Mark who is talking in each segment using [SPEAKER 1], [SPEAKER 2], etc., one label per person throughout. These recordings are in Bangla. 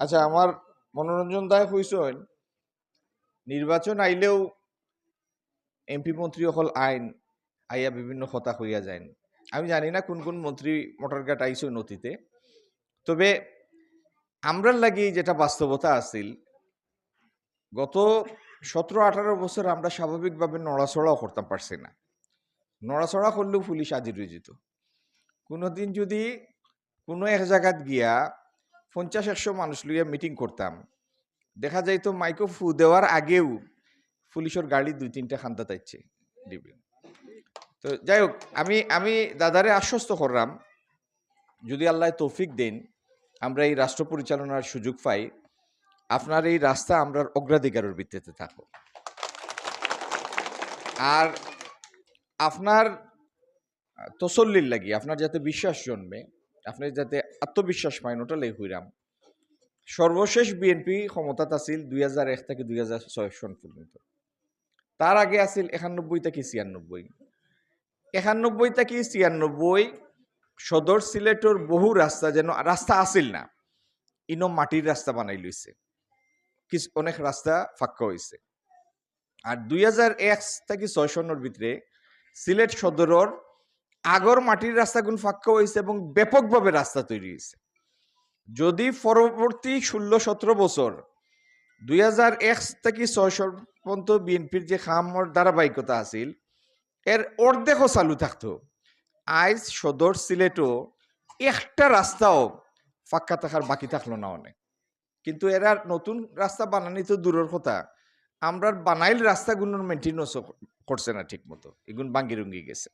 [SPEAKER 1] আচ্ছা আমার মনোরঞ্জন দায় হইসন নির্বাচন আইলেও এমপি মন্ত্রী অকল আইন আইয়া বিভিন্ন কথা হইয়া যায় আমি জানি না কোন কোন মন্ত্রী মোটরঘাট আইসো নথিতে, তবে আমরার লাগি যেটা বাস্তবতা আছিল, গত সতেরো আঠারো বছর আমরা স্বাভাবিকভাবে নড়াচড়াও করতে পারছি না। নড়াচড়া করলেও পুলিশ আজির হয়ে যেত। কোনোদিন যদি কোনো এক জায়গাত গিয়া পঞ্চাশ একশো মানুষ লইয়া মিটিং করতাম। দেখা যাইতো মাইকো ফু দেওয়ার আগেও পুলিশের গাড়ি দুই তিনটা খান্তা তাইছে দিবে তো যাই হোক, আমি আমি দাদারে আশ্বস্ত করলাম, যদি আল্লাহ তৌফিক দেন, আমরা এই রাষ্ট্র পরিচালনার সুযোগ পাই, আপনার এই রাস্তা আমরা অগ্রাধিকারের ভিত্তিতে থাকব। আর আপনার তসল্লির লাগি, আপনার যাতে বিশ্বাস জন্মে আপনি যাতে আত্মবিশ্বাস পাইন ওটা লেগ হইরাম। সর্বশেষ বিএনপি ক্ষমতাত আছিল দুই হাজার এক থেকে দুই হাজার ছয় সন পর্যন্ত। তার আগে আছিল একানব্বই থেকে ছিয়ানব্বই। একানব্বই থেকে ছিয়ানব্বই সদর সিলেটর বহু রাস্তা যেন, রাস্তা আছিল না, ইনো মাটির রাস্তা বানাই লইছে। কিছু, অনেক রাস্তা ফাঁকা হয়েছে আর দুই হাজার এক থেকে ছয় সনের ভিতরে সিলেট সদরর আগর মাটির রাস্তাগুলো ফাঁকা হয়েছে এবং ব্যাপকভাবে রাস্তা তৈরি হয়েছে। যদি পরবর্তী ষোলো সতেরো বছর দুই হাজার এক থেকে ছয় পর্যন্ত বিএনপির যে খামর ধারাবাহিকতা আছিল, এর অর্ধেকও চালু থাকতো। আইজ সদর, সিলেটও একটা রাস্তাও ফাঁকা থাকার বাকি থাকল না অনেক। কিন্তু এরা নতুন রাস্তা বানানি তো দূরের কথা। আমরা বানাইল রাস্তাগুলোর মেনটেন্যান্সও করছে না ঠিক মতো এগুলো রুঙ্গি গেছে।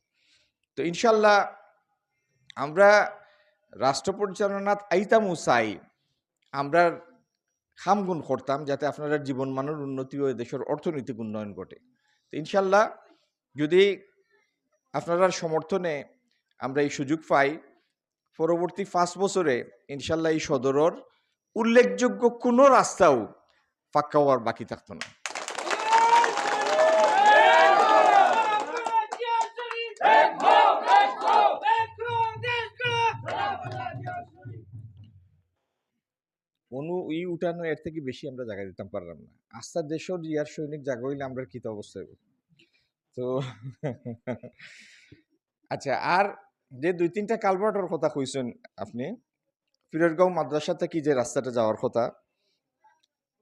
[SPEAKER 1] তো ইনশাল্লাহ আমরা রাষ্ট্র পরিচালনাত আইতামও চাই আমরা খামগুণ করতাম যাতে আপনারা জীবনমানের উন্নতি ও দেশের অর্থনৈতিক উন্নয়ন ঘটে। তো ইনশাল্লাহ যদি আপনারা সমর্থনে আমরা এই সুযোগ পাই, পরবর্তী পাঁচ বছরে ইনশাল্লাহ এই সদরর উল্লেখযোগ্য কোনো রাস্তাও পাক্কা হওয়ার বাকি থাকতো না। অনু ই উঠানো এর থেকে বেশি আমরা জায়গা দিতাম পারলাম না। আস্থা দেশের ইয়ার সৈনিক জায়গা হইলে আমরা কি অবস্থায় হইব? তো আচ্ছা আর যে দুই তিনটা কালভার্টের কথা কইছেন আপনি ফিরোজগাঁও মাদ্রাসা থেকে যে রাস্তাটা যাওয়ার কথা,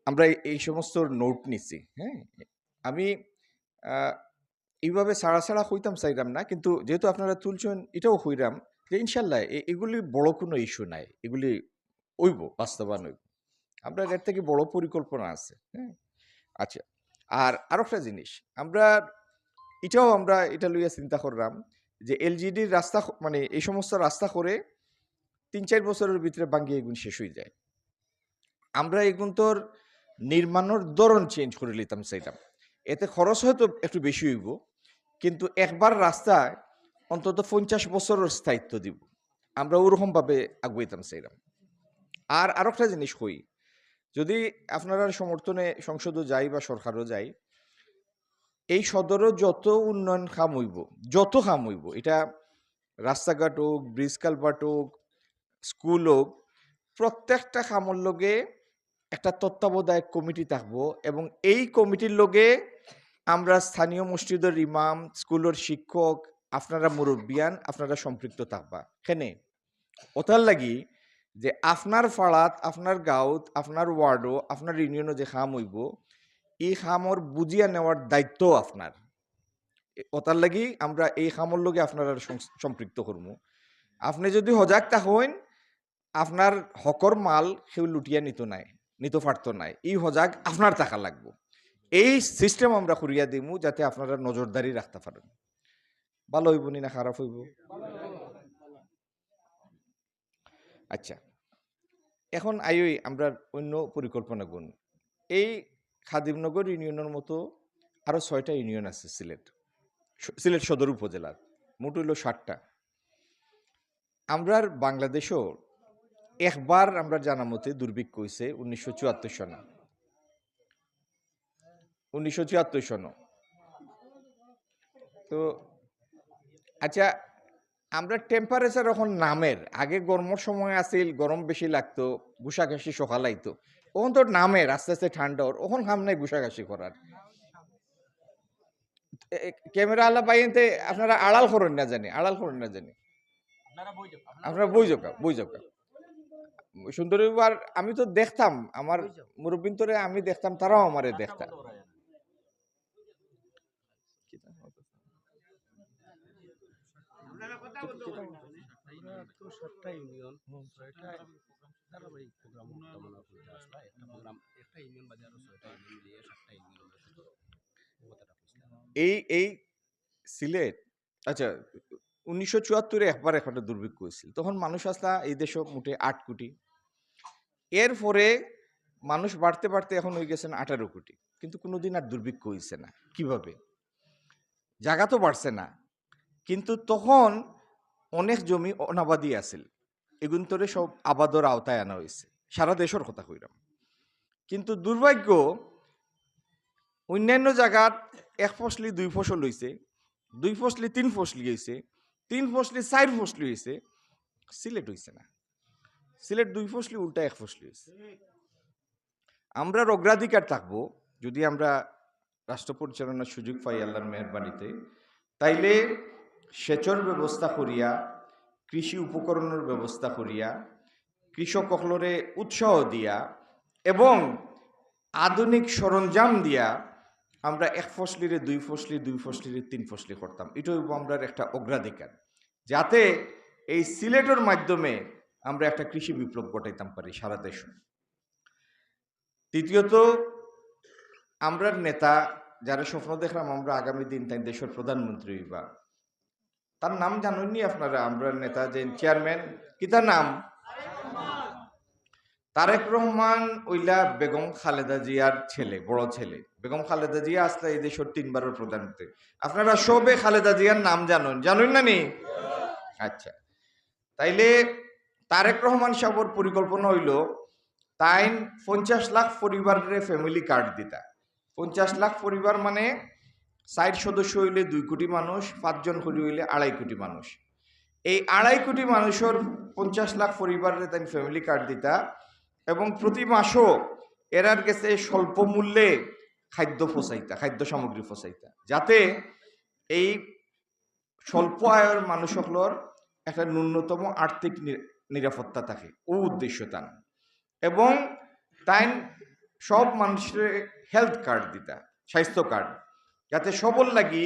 [SPEAKER 1] আমরা এই- এই সমস্ত নোট নিছি হ্যাঁ? আমি এইভাবে ছাড়া ছাড়া হইতাম চাইলাম না, কিন্তু যেহেতু আপনারা তুলছেন, এটাও হইরাম যে ইনশাল্লাহ এগুলি বড় কোনো ইস্যু নাই, এগুলি ওইব বাস্তবায়ন হইব। আমরা এর থেকে বড় পরিকল্পনা আছে হ্যাঁ? আচ্ছা আর আরও একটা জিনিস, আমরা, এটাও আমরা, এটা লইয়া চিন্তা করলাম যে এলজিডির রাস্তা মানে এই সমস্ত রাস্তা করে তিন চার বছরের ভিতরে বাঙ্গি এগুন শেষ হয়ে যায়। আমরা এগুন তোর নির্মাণের ধরন চেঞ্জ করে নিতাম চাইতাম। এতে খরচ হয়তো একটু বেশি হইব, কিন্তু একবার রাস্তায় অন্তত পঞ্চাশ বছরের স্থায়িত্ব দিব, আমরা ওরকমভাবে আগুয়াইতাম চাইলাম। আর আরও একটা জিনিস কই যদি আপনারা সমর্থনে সংসদও যাই বা সরকারও যাই এই সদরও যত উন্নয়ন খাম হইব, যত খাম হইব, এটা রাস্তাঘাট হোক ব্রিজ কালভার্ট হোক স্কুল হোক, প্রত্যেকটা খামর লগে একটা তত্ত্বাবধায়ক কমিটি থাকব এবং এই কমিটির লগে আমরা স্থানীয় মসজিদের ইমাম স্কুলের শিক্ষক, আপনারা মুরব্বিয়ান, আপনারা সম্পৃক্ত থাকবা। কেনে? ওটার লাগি যে আপনার পাড়াত আপনার গাঁৱত আপনার ওয়ার্ডও, আপনার ইউনিয়নও যে খাম হইব, এই খামর বুঝিয়া নেওয়ার দায়িত্ব আপনার। ওটার লাগি আমরা এই খামর আপনারা সং- সম্পৃক্ত করব আপনি যদি সজাগ থাকেন আপনার হকর মাল সেও লুটিয়া নিত নাই, নিত পারতো নাই। এই সজাগ আপনার টাকা লাগবো। এই সিস্টেম আমরা করিয়া দিমু যাতে আপনারা নজরদারি রাখতে পারেন। ভালো হইব না খারাপ হইব? আচ্ছা। এখন আইই আমরা অন্য পরিকল্পনা গুণ এই খাদিমনগর ইউনিয়নের মতো আরও ছয়টা ইউনিয়ন আছে সিলেট। সিলেট সদর উপজেলার। মোট হইল ষাটটা আমরার বাংলাদেশও একবার আমরা জানা মতে দুর্ভিক্ষ হয়েছে উনিশশো চুয়াত্তর সনে। উনিশশো চুয়াত্তর সন তো আচ্ছা আমরা টেম্পারেচার এখন নামের আগে গরমের সময় আছিল গরম বেশি লাগতো গুসা ঘুষাঘাসি সকালাইতো এখন তো নামের আস্তে আস্তে ঠান্ডা ওর ওখন নাই ঘুষাঘাসি করার। ক্যামেরা আলা পাইতে আপনারা আড়াল করেন না জানি আড়াল করেন না জানি। আপনারা বই যাকা বই যাকা সুন্দরী আমি তো দেখতাম আমার মুরব্বিন্তরে আমি দেখতাম তারাও আমারে দেখতাম।
[SPEAKER 2] আমরা তো সাতটা ইউনিয়ন। ছয়টা ধারাবাহিক প্রোগ্রাম তেমন করতে আসলা একটা প্রোগ্রাম একটা ইউনিয়ন বাদে আরও ছয়টা ইউনিয়ন মিলিয়ে সাতটা ইউনিয়ন আমরা শুধু
[SPEAKER 1] এই এই সিলেট আচ্ছা উনিশশো চুয়াত্তরে একবার একটা দুর্ভিক্ষ হয়েছিল। তখন মানুষ আসলা এই দেশ মোটে আট কোটি। এরপরে মানুষ বাড়তে বাড়তে এখন হয়ে গেছেন আঠারো কোটি। কিন্তু কোনোদিন আর দুর্ভিক্ষ হয়েছে না। কীভাবে? জায়গা তো বাড়ছে না। কিন্তু তখন অনেক জমি অনাবাদী আছিল। এগুন্তরে সব আবাদর আওতায় আনা হয়েছে সারা দেশের কথা কইরাম। কিন্তু দুর্ভাগ্য, অন্যান্য জায়গাত এক ফসলি, দুই ফসল হয়েছে দুই ফসলি, তিন ফসলি হয়েছে তিন ফসলি, চার ফসলি হয়েছে সিলেট হয়েছে না। সিলেট দুই ফসলি, উল্টা এক ফসলি হয়েছে আমরা অগ্রাধিকার থাকব। যদি আমরা রাষ্ট্র পরিচালনার সুযোগ পাই আল্লাহর মেহরবানিতে। তাইলে সেচর ব্যবস্থা করিয়া, কৃষি উপকরণের ব্যবস্থা করিয়া কৃষক সকলরে উৎসাহ দিয়া এবং আধুনিক সরঞ্জাম দিয়া আমরা এক ফসলিরে দুই ফসলি, দুই ফসলিরে তিন ফসলি করতাম। এটা হইব আমরা একটা অগ্রাধিকার। যাতে এই সিলেটের মাধ্যমে আমরা একটা কৃষি বিপ্লব ঘটাইতাম পারি সারা দেশ। তৃতীয়ত আমরা নেতা যারা স্বপ্ন দেখলাম, আমরা আগামী দিন তাই দেশের প্রধানমন্ত্রী হইবা। তার নাম জানেননি আপনারা? আমরা নেতা যে চেয়ারম্যান কি তার নাম? তারেক রহমান ওইলা বেগম খালেদা জিয়ার ছেলে, বড় ছেলে। বেগম খালেদা জিয়া আসলে এই দেশের তিনবারের প্রধানমন্ত্রী। আপনারা সবে খালেদা জিয়ার নাম জানুন। জানুন না নি? আচ্ছা। তাইলে তারেক রহমান সাহর পরিকল্পনা হইল তাই পঞ্চাশ লাখ পরিবারের ফ্যামিলি কার্ড দিতা। পঞ্চাশ লাখ পরিবার মানে ষাট সদস্য হইলে দুই কোটি মানুষ, পাঁচজন কোটি হইলে আড়াই কোটি মানুষ। এই আড়াই কোটি মানুষের পঞ্চাশ লাখ পরিবারের তাই ফ্যামিলি কার্ড দিতা এবং প্রতি মাসও এরার গেছে স্বল্প মূল্যে খাদ্য ফসাইতা খাদ্য সামগ্রী ফসাইতা যাতে এই স্বল্প আয়ের মানুষ সকলের একটা ন্যূনতম আর্থিক নিরাপত্তা থাকে। ও উদ্দেশ্য তান এবং তাই সব মানুষের হেলথ কার্ড দিতা, স্বাস্থ্য কার্ড যাতে সবল লাগি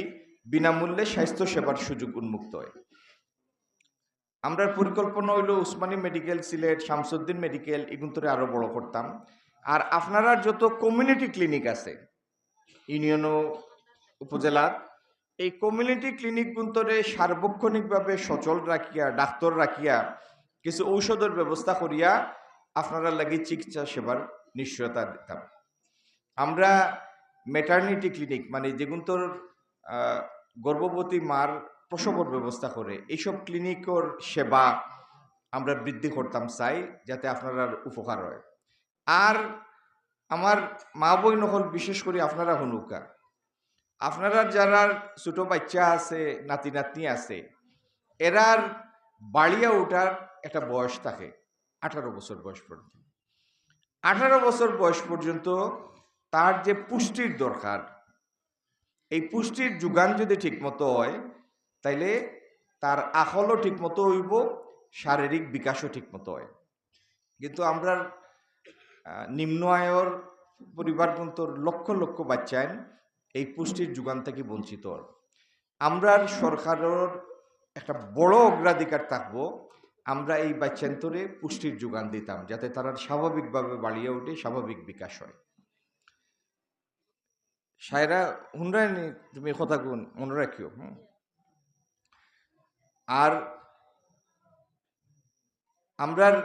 [SPEAKER 1] বিনামূল্যে স্বাস্থ্য সেবার সুযোগ উন্মুক্ত হয়। আমরা পরিকল্পনা হইল উসমানী মেডিকেল, সিলেট, শামসুদ্দিন মেডিকেল, এগুন্তরে আরও বড় করতাম। আর আপনারা যত কমিউনিটি ক্লিনিক আছে, ইউনিয়ন উপজেলার, এই কমিউনিটি ক্লিনিক গুন্তরে সার্বক্ষণিকভাবে সচল রাখিয়া, ডাক্তার রাখিয়া, কিছু ঔষধের ব্যবস্থা করিয়া আপনারা লাগি চিকিৎসা সেবার নিশ্চয়তা দিতাম। আমরা মেটার্নিটি ক্লিনিক মানে যেগুন্তর গর্ভবতী মার প্রসবর ব্যবস্থা করে এইসব ক্লিনিকর সেবা আমরা বৃদ্ধি করতাম চাই যাতে আপনার উপকার হয়। আর আমার মা বই নকল বিশেষ করে আপনারা হনুকা। আপনারা যারা ছোট বাচ্চা আছে, নাতি নাতনি আছে, এরার বাড়িয়া ওঠার একটা বয়স থাকে, আঠারো বছর বয়স পর্যন্ত। আঠারো বছর বয়স পর্যন্ত তার যে পুষ্টির দরকার, এই পুষ্টির যোগান যদি ঠিকমতো হয়, তাইলে তার আখলও ঠিকমতো হইব, শারীরিক বিকাশও ঠিকমতো হয় কিন্তু আমরা নিম্ন আয়ের পরিবার কিন্তু লক্ষ লক্ষ বাচ্চায় এই পুষ্টির যোগান থেকে বঞ্চিত। আমরা সরকারের একটা বড় অগ্রাধিকার থাকব আমরা এই বাচ্চান্তরে পুষ্টির যোগান দিতাম, যাতে তারা স্বাভাবিকভাবে বাড়িয়ে ওঠে, স্বাভাবিক বিকাশ হয়। সায়রা, হুনরায়নি, তুমি কথা কোন মনে রাখিও আর আমরার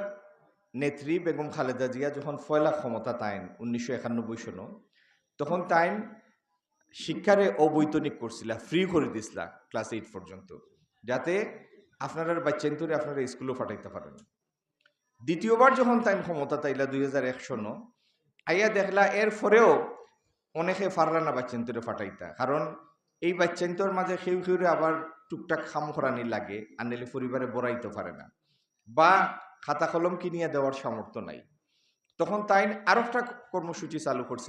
[SPEAKER 1] নেত্রী বেগম খালেদা জিয়া যখন ফয়লা ক্ষমতা তাইন উনিশশো একানব্বই সন, তখন তাইন শিক্ষারে অবৈতনিক করছিলা ফ্রি করে দিছিলা ক্লাস এইট পর্যন্ত, যাতে আপনারা বাচ্চান্তরে আপনারা স্কুলেও পাঠাইতে পারেন। দ্বিতীয়বার যখন তাইন ক্ষমতা তাইলা দুই হাজার এক সন আইয়া দেখলা এর পরেও অনেকে পারলা না বাচ্চান্তরে ফাটাইতা কারণ এই বাচ্চান্তর মাঝে খেউ খেউরে আবার টুকটাক খামখরানি লাগে আর নাহলে পরিবারে বড়াইতে পারে না। বা খাতা কলম কিনিয়া দেওয়ার সামর্থ্য নাই। তখন তাই আরও একটা কর্মসূচি চালু করছিল।